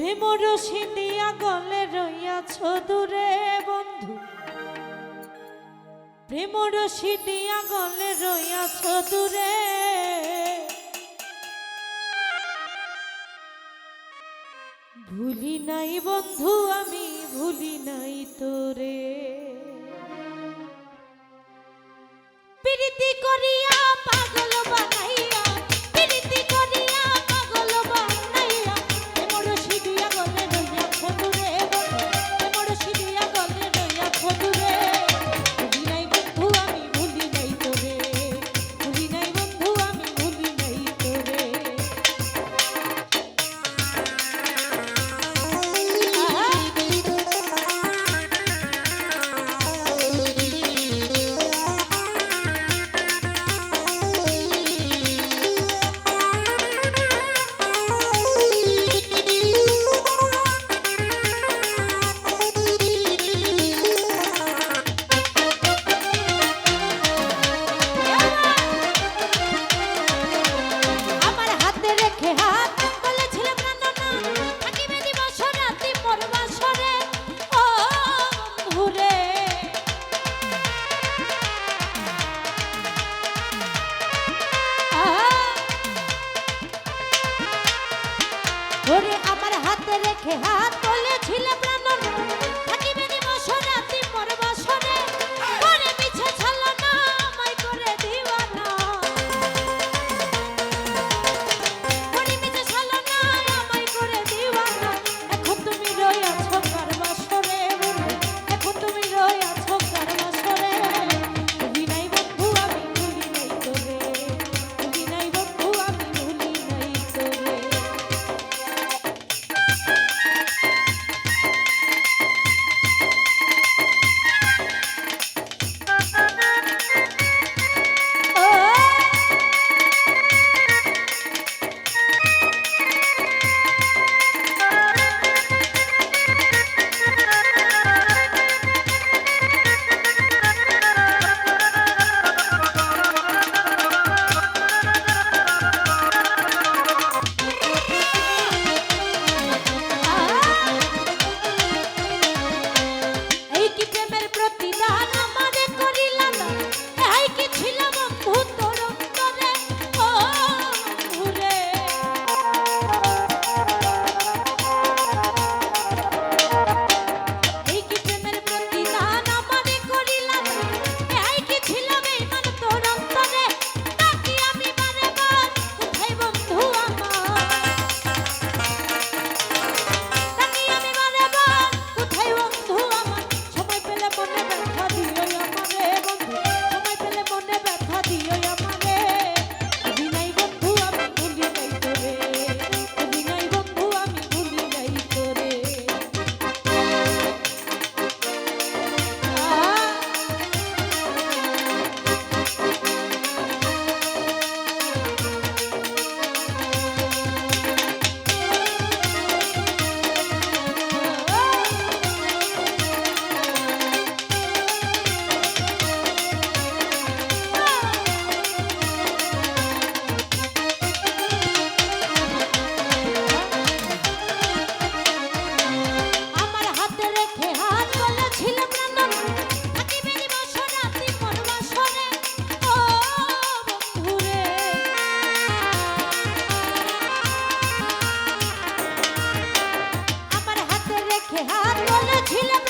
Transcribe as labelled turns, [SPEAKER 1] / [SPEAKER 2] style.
[SPEAKER 1] ভীমর সিঁদিয়া গলে রইয়াছ দূরে বন্ধু। ভীমর সিঁদিয়া গলে রইয়াছ দূরে। ভুলি নাই বন্ধু, আমি ভুলি নাই তোরে। প্রীতি ছিলাম